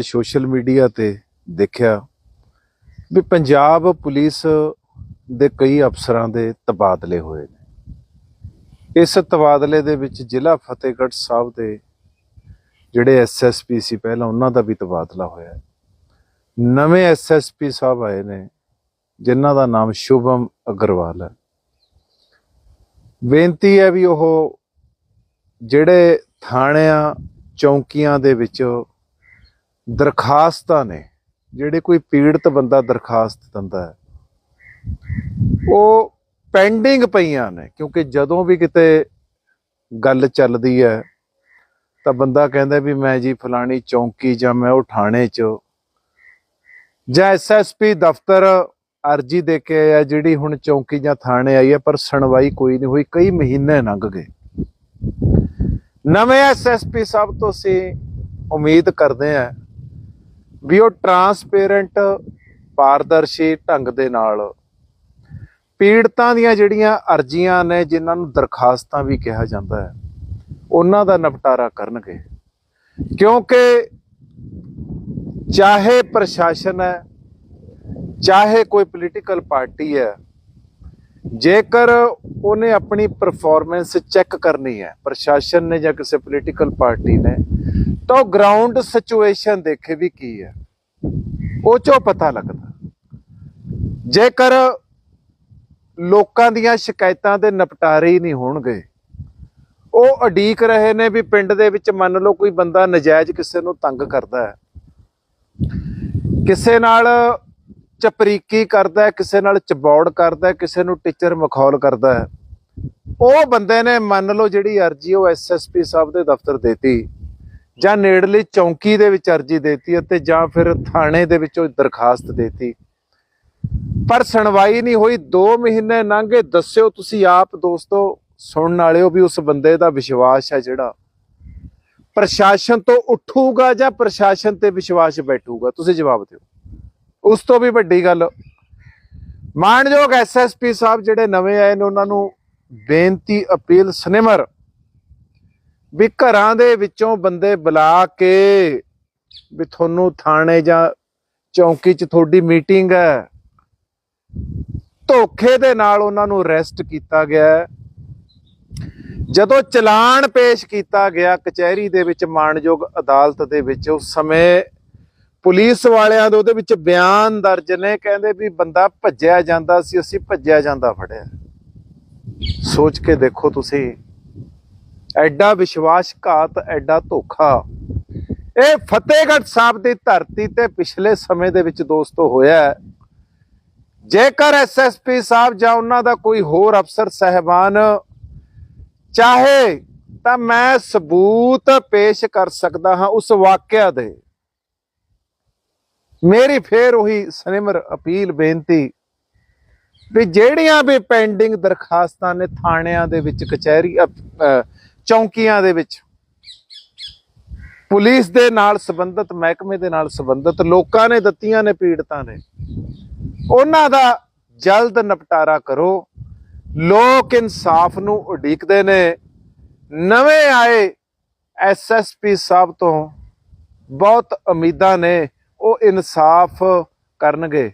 Social media ਤੇ ਦੇਖਿਆ ਵੀ Punjab police ਦੇ ਕਈ ਅਫਸਰਾਂ ਦੇ ਤਬਾਦਲੇ ਹੋਏ ਨੇ। ਇਸ ਤਬਾਦਲੇ ਦੇ ਵਿੱਚ ਜ਼ਿਲ੍ਹਾ ਫਤਿਹਗੜ੍ਹ ਸਾਹਿਬ ਦੇ ਜਿਹੜੇ ਐਸਐਸਪੀ ਸੀ ਪਹਿਲਾਂ ਉਹਨਾਂ ਦਾ ਵੀ ਤਬਾਦਲਾ ਹੋਇਆ। ਨਵੇਂ ਐਸਐਸਪੀ ਸਾਹਿਬ ਆਏ ਨੇ, ਜਿਨ੍ਹਾਂ ਦਾ ਨਾਮ ਸ਼ੁਭਮ ਅਗਰਵਾਲ ਹੈ। ਬੇਨਤੀ ਹੈ ਵੀ ਉਹ ਜਿਹੜੇ ਥਾਣਿਆਂ, ਚੌਂਕੀਆਂ ਦੇ ਵਿੱਚ ਦਰਖਾਸਤਾਂ ਨੇ, ਜਿਹੜੇ ਕੋਈ ਪੀੜਤ ਬੰਦਾ ਦਰਖਾਸਤ ਦਿੰਦਾ ਹੈ, ਉਹ ਪੈਂਡਿੰਗ ਪਈਆਂ ਨੇ, ਕਿਉਂਕਿ ਜਦੋਂ ਵੀ ਕਿਤੇ ਗੱਲ ਚੱਲਦੀ ਹੈ, ਤਾਂ ਬੰਦਾ ਕਹਿੰਦਾ ਵੀ ਮੈਂ ਜੀ ਫਲਾਣੀ ਚੌਂਕੀ ਜਾਂ ਮੈਂ ਉਹ ਥਾਣੇ 'ਚ ਜਾਂ ਐਸਐਸਪੀ ਦਫ਼ਤਰ ਅਰਜੀ ਦੇ ਕੇ ਆਇਆ, ਜਿਹੜੀ ਹੁਣ ਚੌਂਕੀ ਜਾਂ ਥਾਣੇ ਆਈ ਹੈ, ਪਰ ਸੁਣਵਾਈ ਕੋਈ ਨਹੀਂ ਹੋਈ, ਕਈ ਮਹੀਨੇ ਲੰਘ ਗਏ। ਨਵੇਂ ਐਸਐਸਪੀ ਸਾਹਿਬ ਤੋਂ ਅਸੀਂ ਉਮੀਦ ਕਰਦੇ ਹਾਂ ਵੀ ਉਹ ਟਰਾਂਸਪੇਰੈਂਟ ਪਾਰਦਰਸ਼ੀ ਢੰਗ ਦੇ ਨਾਲ ਪੀੜਤਾਂ ਦੀਆਂ ਜਿਹੜੀਆਂ ਅਰਜ਼ੀਆਂ ਨੇ, ਜਿਨ੍ਹਾਂ ਨੂੰ ਦਰਖਾਸਤਾਂ ਵੀ ਕਿਹਾ ਜਾਂਦਾ ਹੈ, ਉਹਨਾਂ ਦਾ ਨਿਪਟਾਰਾ ਕਰਨਗੇ। ਕਿਉਂਕਿ ਚਾਹੇ ਪ੍ਰਸ਼ਾਸਨ ਹੈ, ਚਾਹੇ ਕੋਈ ਪੋਲੀਟੀਕਲ ਪਾਰਟੀ ਹੈ, ਜੇਕਰ ਉਹਨੇ ਆਪਣੀ ਪਰਫਾਰਮੈਂਸ ਚੈੱਕ ਕਰਨੀ ਹੈ, ਪ੍ਰਸ਼ਾਸਨ ਨੇ ਜਾਂ ਕਿਸੇ ਪੋਲੀਟੀਕਲ ਪਾਰਟੀ ਨੇ ਤਾਂ ਉਹ ਗਰਾਊਂਡ ਸਿਚੁਏਸ਼ਨ ਦੇਖੇ ਵੀ ਕੀ ਹੈ। ਉਹ ਚੋਂ ਪਤਾ ਲੱਗਦਾ। ਜੇਕਰ ਲੋਕਾਂ ਦੀਆਂ ਸ਼ਿਕਾਇਤਾਂ ਦੇ ਨਿਪਟਾਰੇ ਹੀ ਨਹੀਂ ਹੋਣਗੇ, ਉਹ ਅਡੀਕ ਰਹੇ ਨੇ ਵੀ ਪਿੰਡ ਦੇ ਵਿੱਚ ਮੰਨ ਲਓ ਕੋਈ ਬੰਦਾ ਨਜਾਇਜ਼ ਕਿਸੇ ਨੂੰ ਤੰਗ ਕਰਦਾ ਹੈ। ਕਿਸੇ ਨਾਲ ਚਪਰੀਕੀ ਕਰਦਾ ਹੈ, ਕਿਸੇ ਨਾਲ ਚਬੌੜ ਕਰਦਾ ਹੈ, ਕਿਸੇ ਨੂੰ ਟੀਚਰ ਮਖੌਲ ਕਰਦਾ ਹੈ। ਉਹ ਬੰਦੇ ਨੇ ਮੰਨ ਲਓ ਜਿਹੜੀ ਅਰਜੀ ਉਹ ਐਸਐਸਪੀ ਸਾਹਿਬ ਦੇ ਦਫ਼ਤਰ ਦੇਤੀ। ਜਾਂ ਨੇੜਲੀ ਚੌਂਕੀ ਦੇ ਵਿੱਚ ਅਰਜੀ ਦੇਤੀ ਅਤੇ ਜਾਂ ਫਿਰ ਥਾਣੇ ਦੇ ਵਿੱਚੋਂ ਦਰਖਾਸਤ ਦੇਤੀ। ਪਰ ਸੁਣਵਾਈ ਨਹੀਂ ਹੋਈ। 2 ਮਹੀਨੇ ਲੰਘੇ। ਦੱਸਿਓ ਤੁਸੀਂ ਆਪ ਦੋਸਤੋ, ਸੁਣਨ ਵਾਲਿਓ ਵੀ ਉਸ ਬੰਦੇ ਦਾ ਵਿਸ਼ਵਾਸ ਹੈ ਜਿਹੜਾ। ਪ੍ਰਸ਼ਾਸਨ ਤੋਂ ਉੱਠੂਗਾ ਜਾਂ ਪ੍ਰਸ਼ਾਸਨ ਤੇ ਵਿਸ਼ਵਾਸ ਬੈਠੂਗਾ? ਤੁਸੀਂ ਜਵਾਬ ਦਿਓ। ਉਸ ਤੋਂ ਵੀ ਵੱਡੀ ਗੱਲ, ਮਾਨਯੋਗ ਐਸਐਸਪੀ ਸਾਹਿਬ ਜਿਹੜੇ ਨਵੇਂ ਆਏ ਨੇ, ਉਹਨਾਂ ਨੂੰ ਬੇਨਤੀ ਅਪੀਲ ਸਨੇਮਰ ਵੀ ਘਰਾਂ ਦੇ ਵਿੱਚੋਂ ਬੰਦੇ ਬੁਲਾ ਕੇ ਵੀ ਤੁਹਾਨੂੰ ਥਾਣੇ ਜਾਂ ਚੌਂਕੀ 'ਚ ਤੁਹਾਡੀ ਮੀਟਿੰਗ ਹੈ। ਧੋਖੇ ਦੇ ਨਾਲ ਉਹਨਾਂ ਨੂੰ ਅਰੈਸਟ ਕੀਤਾ ਗਿਆ ਜਦੋਂ ਚਲਾਨ ਪੇਸ਼ ਕੀਤਾ ਗਿਆ, ਕਚਹਿਰੀ ਦੇ ਵਿੱਚ ਮਾਨਯੋਗ ਅਦਾਲਤ ਦੇ ਵਿੱਚ, ਉਸ ਸਮੇਂ ਪੁਲਿਸ ਵਾਲਿਆਂ ਦੇ ਉਹਦੇ ਵਿੱਚ ਬਿਆਨ ਦਰਜ ਨੇ, ਕਹਿੰਦੇ ਵੀ ਬੰਦਾ ਭੱਜਿਆ ਜਾਂਦਾ ਸੀ, ਅਸੀਂ ਭੱਜਿਆ ਜਾਂਦਾ ਫੜਿਆ। ਸੋਚ ਕੇ ਦੇਖੋ ਤੁਸੀਂ। ਐਡਾ ਵਿਸ਼ਵਾਸਘਾਤ ਐਡਾ ਧੋਖਾ। ਇਹ ਫਤਿਹਗੜ੍ਹ ਸਾਹਿਬ ਦੀ ਧਰਤੀ ਤੇ ਪਿਛਲੇ ਸਮੇਂ ਦੇ ਵਿੱਚ ਦੋਸਤੋ ਹੋਇਆ ਜੇਕਰ ਐਸਐਸਪੀ ਸਾਹਿਬ ਜਾਂ ਉਹਨਾਂ ਦਾ ਕੋਈ ਹੋਰ ਅਫਸਰ ਸਹਿਬਾਨ ਚਾਹੇ ਤਾਂ ਮੈਂ ਸਬੂਤ ਪੇਸ਼ ਕਰ ਸਕਦਾ ਹਾਂ ਉਸ ਵਾਕਿਆ ਦੇ। ਮੇਰੀ ਫੇਰ ਉਹੀ ਸਨਿਮਰ ਅਪੀਲ ਬੇਨਤੀ ਵੀ ਜਿਹੜੀਆਂ ਵੀ ਪੈਂਡਿੰਗ ਦਰਖਾਸਤਾਂ ਨੇ ਥਾਣਿਆਂ ਦੇ ਵਿੱਚ ਕਚਹਿਰੀ ਅ, ਚੌਂਕੀਆਂ ਦੇ ਵਿੱਚ। ਪੁਲਿਸ ਦੇ ਨਾਲ ਸੰਬੰਧਿਤ, ਮਹਿਕਮੇ ਦੇ ਨਾਲ ਸੰਬੰਧਿਤ, ਲੋਕਾਂ ਨੇ ਦਿੱਤੀਆਂ ਨੇ ਪੀੜਤਾਂ ਨੇ। ਉਹਨਾਂ ਦਾ ਜਲਦ ਨਿਪਟਾਰਾ ਕਰੋ। ਲੋਕ ਇਨਸਾਫ ਨੂੰ ਉਡੀਕਦੇ ਨੇ। ਨਵੇਂ ਆਏ ਐਸਐਸਪੀ ਸਾਹਿਬ ਤੋਂ ਬਹੁਤ ਉਮੀਦਾਂ ਨੇ, ਉਹ ਇਨਸਾਫ ਕਰਨਗੇ।